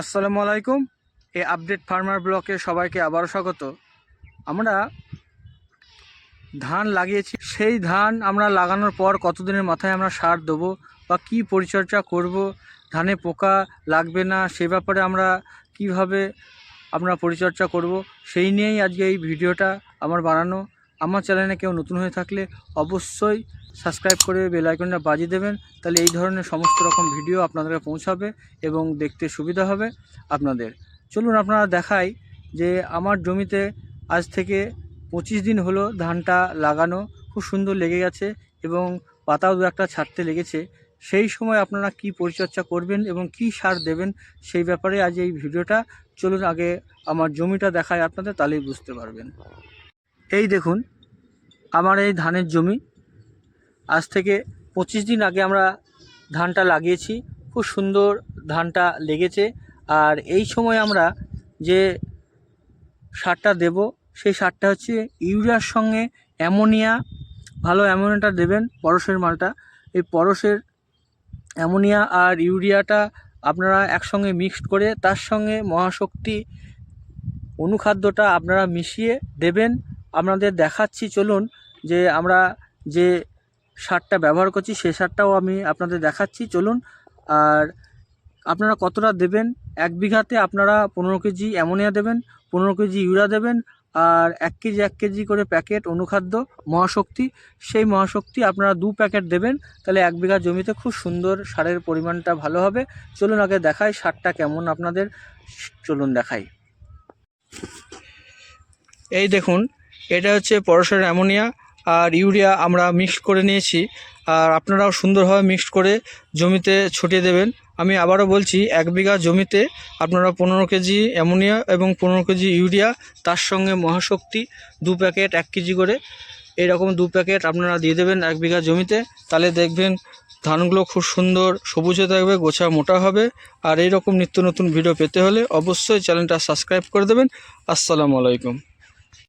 আসসালামু আলাইকুম। এই আপডেট ফার্মার ব্লকে সবাইকে আবারও স্বাগত। আমরা ধান লাগিয়েছি। সেই ধান আমরা লাগানোর পর কতদিনের মাথায় আমরা সার দেবো বা কি পরিচর্যা করব, ধানে পোকা লাগবে না, সে ব্যাপারে আমরা কীভাবে আমরা পরিচর্যা করব, সেই নিয়েই আজকে এই ভিডিওটা আমার বানানো। আমার চ্যানেলে কেউ নতুন হয়ে থাকলে অবশ্যই সাবস্ক্রাইব করে বেল আইকনটা বাজিয়ে দেবেন। তাহলে এই ধরনের সমস্ত রকম ভিডিও আপনাদের পৌঁছাবে এবং দেখতে সুবিধা হবে আপনাদের। চলুন আপনারা দেখাই যে আমার জমিতে আজ থেকে পঁচিশ দিন হলো ধানটা লাগানো, খুব সুন্দর লেগে গেছে এবং পাতাও দু একটা ছাড়তে লেগেছে। সেই সময় আপনারা কি পরিচর্যা করবেন এবং কি সার দেবেন সেই ব্যাপারে আজ এই ভিডিওটা চলুন আগে আমার জমিটা দেখায় আপনাদের, তাহলেই বুঝতে পারবেন। এই দেখুন, আমার এই ধানের জমি। আজ থেকে পঁচিশ দিন আগে আমরা ধানটা লাগিয়েছি, খুব সুন্দর ধানটা লেগেছে। আর এই সময় আমরা যে সারটা দেব, সেই সারটা হচ্ছে ইউরিয়ার সঙ্গে অ্যামোনিয়া। ভালো অ্যামোনিয়াটা দেবেন, পরশের মালটা। এই পরশের অ্যামোনিয়া আর ইউরিয়াটা আপনারা একসঙ্গে মিক্সড করে, তার সঙ্গে মহাশক্তি অনুখাদ্যটা আপনারা মিশিয়ে দেবেন। আপনাদের দেখাচ্ছি, চলুন, যে আমরা যে সারটা ব্যবহার করছি, সে সারটাও আমি আপনাদের দেখাচ্ছি, চলুন। আর আপনারা কতটা দেবেন? এক বিঘাতে আপনারা পনেরো কেজি অ্যামোনিয়া দেবেন, পনেরো কেজি ইউরিয়া দেবেন, আর এক কেজি এক কেজি করে প্যাকেট অনুখাদ্য মহাশক্তি, সেই মহাশক্তি আপনারা দু প্যাকেট দেবেন, তাহলে এক বিঘা জমিতে খুব সুন্দর সারের পরিমাণটা ভালো হবে। চলুন আগে দেখাই সারটা কেমন আপনাদের, চলুন দেখাই। এই দেখুন এটা হচ্ছে পরশের অ্যামোনিয়া আর ইউরিয়া আমরা মিক্সড করে নিয়েছি। আর আপনারাও সুন্দরভাবে মিক্সড করে জমিতে ছটিয়ে দেবেন। আমি আবারও বলছি, এক বিঘা জমিতে আপনারা পনেরো কেজি অ্যামোনিয়া এবং পনেরো কেজি ইউরিয়া, তার সঙ্গে মহাশক্তি দু প্যাকেট, এক কেজি করে এরকম দু প্যাকেট আপনারা দিয়ে দেবেন এক বিঘা জমিতে। তাহলে দেখবেন ধানগুলো খুব সুন্দর সবুজ থাকবে, গোছা মোটা হবে। আর এই রকম নিত্য নতুন ভিডিও পেতে হলে অবশ্যই চ্যানেলটা সাবস্ক্রাইব করে দেবেন। আসসালামু আলাইকুম।